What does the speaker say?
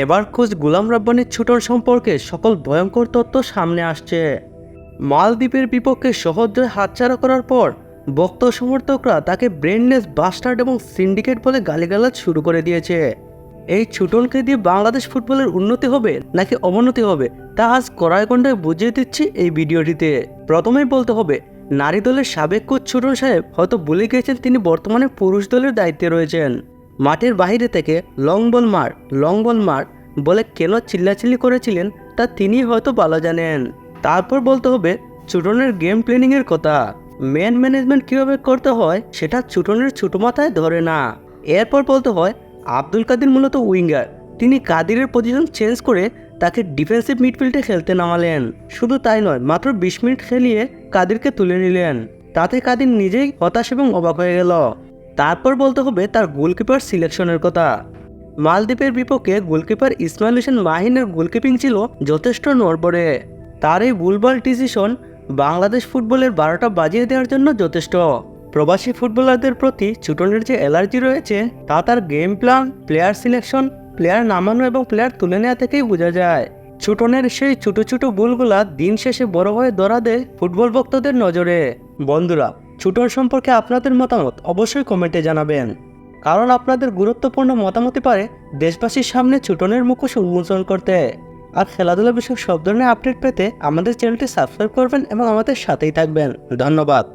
এবার খোঁজ গুলাম রাব্বানির ছুটন সম্পর্কে সকল ভয়ঙ্কর তথ্য সামনে আসছে। মালদ্বীপের বিপক্ষে সহজ হাতছাড়া করার পর বক্ত সমর্থকরা তাকে ব্রেনলেস বাস্টার্ড এবং সিন্ডিকেট বলে গালিগালাজ শুরু করে দিয়েছে। এই ছুটনকে দিয়ে বাংলাদেশ ফুটবলের উন্নতি হবে নাকি অবনতি হবে, তা আজ গন্ডায় বুঝিয়ে দিচ্ছি এই ভিডিওটিতে। প্রথমেই বলতে হবে, নারী দলের সাবেক কোচ ছুটন সাহেব হয়তো ভুলে গিয়েছেন তিনি বর্তমানে পুরুষ দলের দায়িত্বে রয়েছেন। মাঠের বাইরে থেকে লং বল মার লং বল মার বলে কেন চিল্লাচিল্লি করেছিলেন তা তিনি হয়তো ভালো জানেন। তারপর বলতে হবে চুটনের গেম প্ল্যানিংয়ের কথা। ম্যান ম্যানেজমেন্ট কীভাবে করতে হয় সেটা চুটনের ছোটো মাথায় ধরে না। এরপর বলতে হয় আব্দুল কাদির মূলত উইঙ্গার। তিনি কাদিরের পজিশন চেঞ্জ করে তাকে ডিফেন্সিভ মিডফিল্ডে খেলতে নামালেন। শুধু তাই নয়, মাত্র বিশ মিনিট খেলিয়ে কাদিরকে তুলে নিলেন। তাতে কাদির নিজেই হতাশ এবং অবাক হয়ে গেল। তারপর বলতে হবে তার গোলকিপার সিলেকশনের কথা। মালদ্বীপের বিপক্ষে গোলকিপার ইসমাইল হোসেন মাহিনের গোলকিপিং ছিল যথেষ্ট নড়বড়ে। তার এই ভুলভাল ডিসিশন বাংলাদেশ ফুটবলের বারোটা বাজিয়ে দেওয়ার জন্য যথেষ্ট। প্রবাসী ফুটবলারদের প্রতি ছুটনের যে অ্যালার্জি রয়েছে, তা তার game plan player selection player নামানো এবং প্লেয়ার তুলে নেওয়া থেকেই বোঝা যায়। ছুটনের সেই ছোট ছোট ভুলগুলা দিন শেষে বড় হয়ে ধরা দেয় ফুটবল ভক্তদের নজরে। বন্ধুরা ছুটোর সম্পর্কে আপনাদের মতামত অবশ্যই কমেন্টে জানাবেন। কারণ আপনাদের গুরুত্বপূর্ণ মতামতই পারে দেশবাসীর সামনে ছুটনের মুখোশ উন্মোচন করতে। আর খেলাধুলা বিষয়ক সব ধরনের আপডেট পেতে আমাদের চ্যানেলটি সাবস্ক্রাইব করবেন এবং আমাদের সাথেই থাকবেন। ধন্যবাদ।